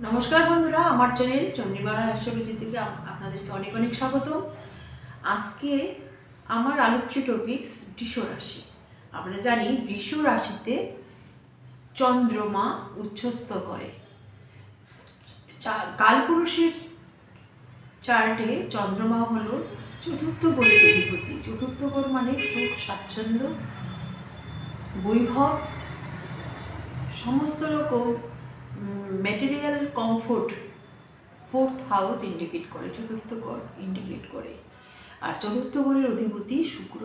নমস্কার বন্ধুরা, আমার চ্যানেল চন্দ্রিমারা হাস্যরুচি থেকে আপ- আপনাদেরকে অনেক অনেক স্বাগত আজকে আমার আলোচ্য টপিকস বৃষ রাশি। আমরা জানি, বৃষ রাশিতে চন্দ্রমা উচ্ছ্বস্ত হয়। কালপুরুষের চার্টে চন্দ্রমা হলো চতুর্থ গণের অধিপতি। চতুর্থ গণ মানে সুখ, স্বাচ্ছন্দ্য, বৈভব, সমস্ত রকম material comfort fourth house indicate করে, চতুর্থ ঘর ইন্ডিকেট করে। আর চতুর্থ ঘরের অধিপতি শুক্র।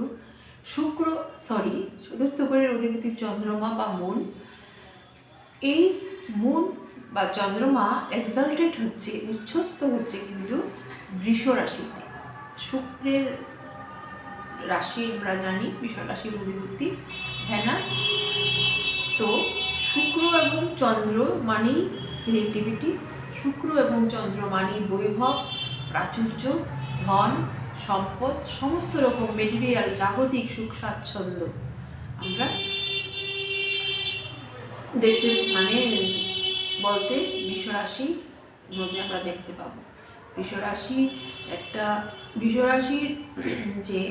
শুক্র সরি চতুর্থ ঘরের অধিপতি চন্দ্রমা বা মন। এই মন বা চন্দ্রমা এক্সাল্টেড হচ্ছে, উচ্ছ্বস্ত হচ্ছে কিন্তু বৃষ রাশিতে। শুক্রের রাশির আমরা জানি বৃষ রাশির অধিপতি ভ্যানাস তো শুক্র এবং চন্দ্র মানেই ক্রিয়েটিভিটি শুক্র এবং চন্দ্র মানেই বৈভব, প্রাচুর্য, ধন, সম্পদ, সমস্ত রকম মেটেরিয়াল জাগতিক সুখ স্বাচ্ছন্দ্য। আমরা দেখতে মানে বলতে বিশ্বরাশির মধ্যে আমরা দেখতে পাবো। বিশ্বরাশি একটা, বিশ্বরাশির যে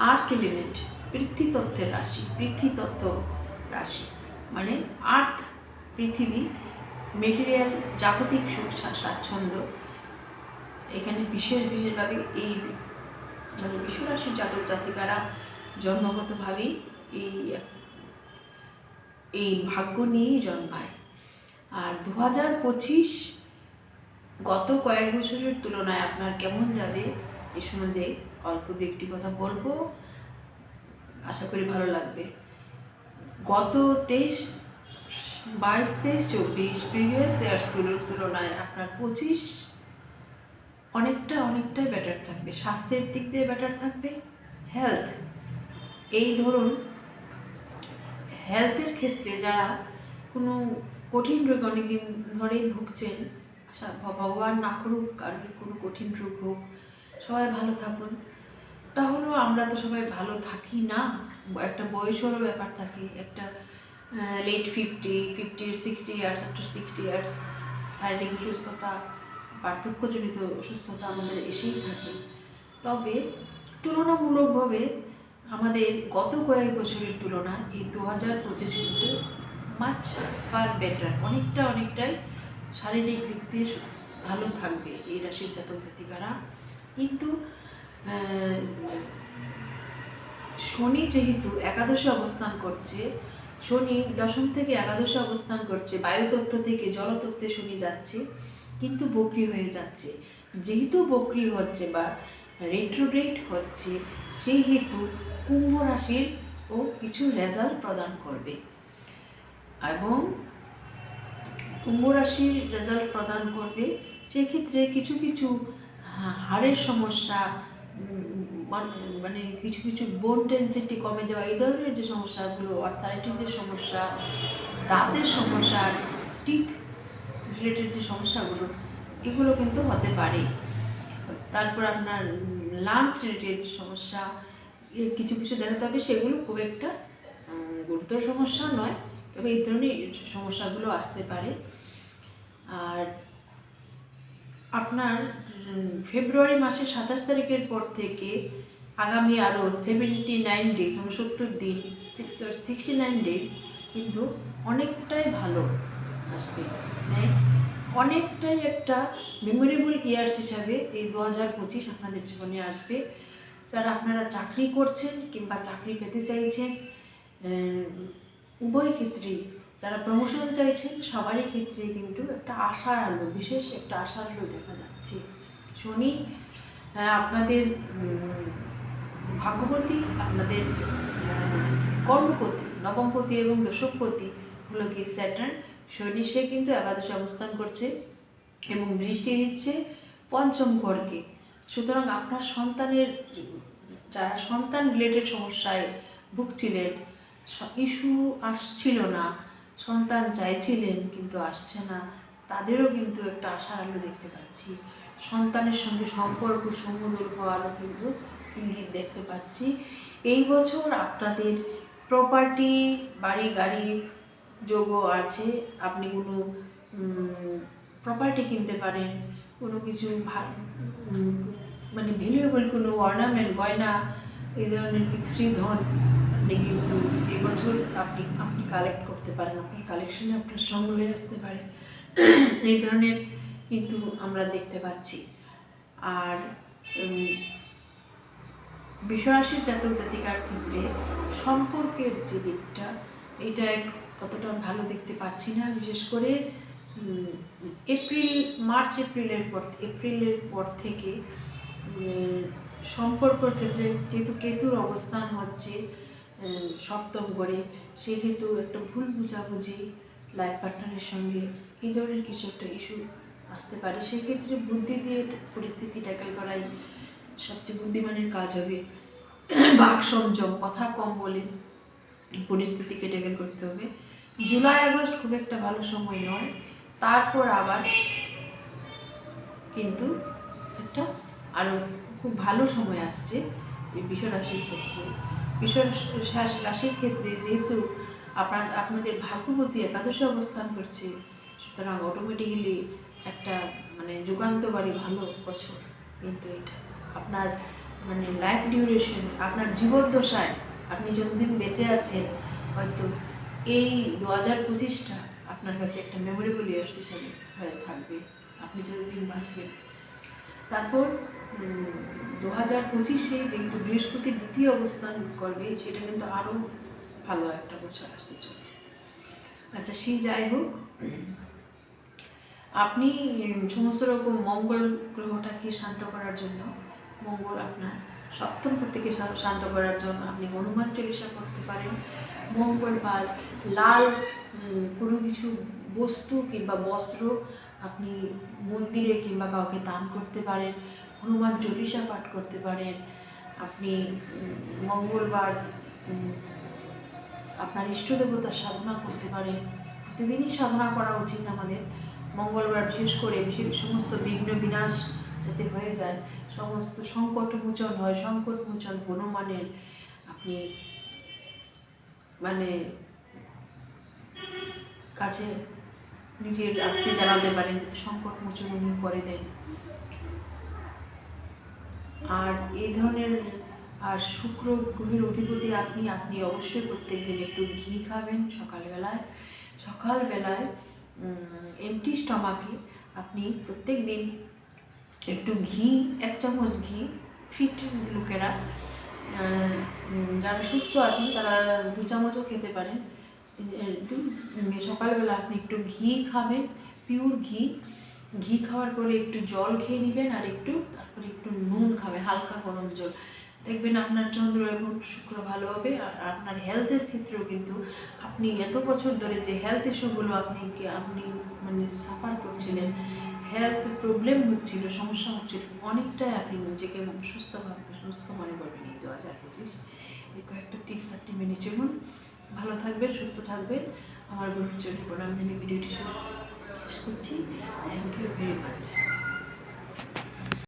আর্থ এলিমেন্ট পৃথ্বীতত্ত্বের রাশি, পৃথ্বীতত্ত্ব রাশি মানে আর্থ পৃথিবী মেটেরিয়াল জাগতিক সুখ, স্বা- স্বাচ্ছন্দ্য। এখানে বিশেষ, বিশেষভাবে এই মানে বিশ্বরাশির জাতক জাতিকারা জন্মগতভাবেই এই এই ভাগ্য নিয়েই জন্মায়। আর দু হাজার পঁচিশ গত কয়েক বছরের তুলনায় আপনার কেমন যাবে, এ সম্বন্ধে অল্প দু একটি কথা বলব। আশা করি ভালো লাগবে। গত তেইশ, বাইশ, তেইশ, চব্বিশ প্রিভিয়াস ইয়ার্সগুলোর তুলনায় আপনার পঁচিশ অনেকটা, অনেকটাই বেটার থাকবে। স্বাস্থ্যের দিক দিয়ে বেটার থাকবে। হেলথ এই ধরুন হেলথের ক্ষেত্রে যারা কোনো কঠিন রোগ অনেকদিন ধরেই ভুগছেন ভগবান না করুক কারোর কোনো কঠিন রোগ হোক, সবাই ভালো থাকুন। তাহলেও আমরা তো সবাই ভালো থাকি না। একটা বয়সেরও ব্যাপার থাকে। একটা late fifty fifty sixty years after sixty years শারীরিক অসুস্থতা, পার্থক্যজনিত অসুস্থতা আমাদের এসেই থাকে। তবে তুলনামূলকভাবে আমাদের গত কয়েক বছরের তুলনায় এই দু হাজার পঁচিশ কিন্তু মাছ ফার বেটার অনেকটা, অনেকটাই শারীরিক দিক দিয়ে ভালো থাকবে এই রাশির জাতক জাতিকারা। কিন্তু শনি যেহেতু একাদশে অবস্থান করছে, শনি দশম থেকে একাদশে অবস্থান করছে, বায়ুতত্ত্ব থেকে জলতত্ত্বে শনি যাচ্ছে, কিন্তু বকরি হয়ে যাচ্ছে। যেহেতু বকরি হচ্ছে বা রেট্রোগ্রেড হচ্ছে, সেই হেতু কুম্ভ রাশির ও কিছু রেজাল্ট প্রদান করবে। এবং কুম্ভ রাশির রেজাল্ট প্রদান করবে, সেক্ষেত্রে কিছু কিছু হাড়ের সমস্যা মান- কিছু কিছু বোন ডেন্সিটি কমে যাওয়া, এই ধরনের যে সমস্যাগুলো অর্থারাইটিসের সমস্যা, দাঁতের সমস্যা টিথ রিলেটেড যে সমস্যাগুলো, এগুলো কিন্তু হতে পারে। তারপর আপনার লাংস রিলেটেড সমস্যা কিছু কিছু দেখাতে হবে সেগুলো খুব একটা গুরুতর সমস্যা নয়, তবে এই ধরনের সমস্যাগুলো আসতে পারে। আর আপনার ফেব্রুয়ারি মাসের সাতাশ তারিখের পর থেকে আগামী আরও সেভেন্টি নাইন ডেজ উনসত্তর দিন সিক্সটি নাইন ডেজ কিন্তু অনেকটাই ভালো আসবে। মানে অনেকটাই একটা মেমোরেবল ইয়ার্স হিসাবে এই দু হাজার পঁচিশ আপনাদের জীবনে আসবে। যারা আপনারা চাকরি করছেন কিংবা চাকরি পেতে চাইছেন উভয় ক্ষেত্রেই যারা প্রমোশন চাইছেন, সবারই ক্ষেত্রে কিন্তু একটা আশার আলো, বিশেষ একটা আশার আলো দেখা যাচ্ছে। শনি আপনাদের ভাগ্যপতি, আপনাদের কর্মপতি, নবমপতি এবং দশকপতি হলো কি স্যাটার্ন। শনি, সে কিন্তু একাদশে অবস্থান করছে এবং দৃষ্টি দিচ্ছে পঞ্চম ঘরকে। সুতরাং আপনার সন্তানের, যারা সন্তান রিলেটেড সমস্যায় ভুগছিলেন ইস্যু আসছিল না, সন্তান চাইছিলেন কিন্তু আসছে না, তাদেরও কিন্তু একটা আশা আলো দেখতে পাচ্ছি। সন্তানের সঙ্গে সম্পর্ক সুমধুর হওয়ারও কিন্তু ইঙ্গিত দেখতে পাচ্ছি। এই বছর আপনাদের প্রপার্টি বাড়ি গাড়ি যোগও আছে। আপনি কোনো প্রপার্টি কিনতে পারেন, কোনো কিছু মানে ভ্যালুয়েবল কোনো অর্নামেন্ট গয়না এই ধরনের কিছু শ্রীধন, আপনি কিন্তু এবছর আপনি আপনি কালেক্ট করতে পারেন। আপনার কালেকশনে আপনার সংগ্রহে আসতে পারে। এই ধরনের কিন্তু আমরা দেখতে পাচ্ছি। আর উম, বিশ্বরাশির জাতক জাতিকার ক্ষেত্রে সম্পর্কের যে দিকটা এটা এক- অতটা ভালো দেখতে পাচ্ছি না। বিশেষ করে এপ্রিল মার্চ এপ্রিলের পর এপ্রিলের পর থেকে সম্পর্কর ক্ষেত্রে যেহেতু কেতুর অবস্থান হচ্ছে সপ্তম করে সেহেতু একটা ভুল বুঝাবুঝি লাইফ পার্টনারের সঙ্গে এই ধরনের কিছু একটা ইস্যু আসতে পারে। সেক্ষেত্রে বুদ্ধি দিয়ে পরিস্থিতি ট্যাকেল করাই সবচেয়ে বুদ্ধিমানের কাজ হবে। বাক সংযম কথা কম বলে পরিস্থিতিকে ট্যাকেল করতে হবে। জুলাই, আগস্ট খুব একটা ভালো সময় নয়। তারপর আবার কিন্তু একটা আরও খুব ভালো সময় আসছে এই রাশির ক্ষেত্রে। রাশি- রাশির ক্ষেত্রে যেহেতু আপনার, আপনাদের ভাগ্যবতী একাদশে অবস্থান করছে, সুতরাং অটোমেটিক্যালি একটা মানে যুগান্তকারী ভালো বছর। কিন্তু এটা আপনার মানে লাইফ ডিউরেশন আপনার জীবদ্দশায় আপনি যতদিন বেঁচে আছেন, হয়তো এই দু হাজার পঁচিশটা আপনার কাছে একটা মেমোরেবল ইয়ার্স হিসাবে হয়ে থাকবে। আপনি যতদিন বাঁচবেন। তারপর দু হাজার পঁচিশে যেহেতু বৃহস্পতি দ্বিতীয় অবস্থান করবে, সেটা কিন্তু আরও ভালো একটা বছর আসতে চলছে। আচ্ছা সেই যাই হোক আপনি সমস্ত রকম মঙ্গল গ্রহটাকে শান্ত করার জন্য, মঙ্গল আপনার সপ্তম থেকে শান্ত করার জন্য আপনি হনুমান চল্লিশা করতে পারেন। মঙ্গলবার লাল কোনো কিছু বস্তু কিংবা বস্ত্র আপনি মন্দিরে কিংবা কাউকে দান করতে পারেন, হনুমান চল্লিশা পাঠ করতে পারেন। আপনি মঙ্গলবার আপনার ইষ্ট দেবতার সাধনা করতে পারেন। প্রতিদিনই সাধনা করা উচিত আমাদের। মঙ্গলবার বিশেষ করে সমস্ত বিঘ্ন বিনাশ যাতে হয়ে যায়, সমস্ত সংকট মোচন হয়। সংকট মোচন হনুমানের আপনি মানে কাছে নিজের আপনি জানাতে পারেন যাতে সংকট মোচন উনি করে দেন। আর এই ধরনের আর শুক্র গ্রহের অধিপতি আপনি আপনি অবশ্যই প্রত্যেক দিন একটু ঘি খাবেন সকালবেলায়। সকালবেলায় এমটি স্টমাকে আপনি প্রত্যেক দিন একটু ঘি, এক চামচ ঘি ফিট লোকেরা যারা সুস্থ আছেন তারা দু চামচও খেতে পারেন। সকালবেলা আপনি একটু ঘি খাবেন পিওর ঘি। ঘি খাওয়ার পরে একটু জল খেয়ে নেবেন আর একটু তারপরে একটু নুন খাবেন, হালকা গরম জল। দেখবেন আপনার চন্দ্র এবং শুক্র ভালো হবে আর আপনার হেলথের ক্ষেত্রেও কিন্তু আপনি এত বছর ধরে যে হেলথ ইস্যুগুলো আপনি আপনি মানে সাফার করছিলেন হেলথ প্রবলেম হচ্ছিল, সমস্যা হচ্ছিল, অনেকটাই আপনি নিজেকে সুস্থ সুস্থ মনে করবেন এই দু হাজার পঁচিশ। এই কয়েকটা টিপস আপনি মেনে চলুন। ভালো থাকবেন, সুস্থ থাকবেন। আমার গুরুচরী প্রণাম জানিয়ে ভিডিওটি শেষ করছি। Thank you very much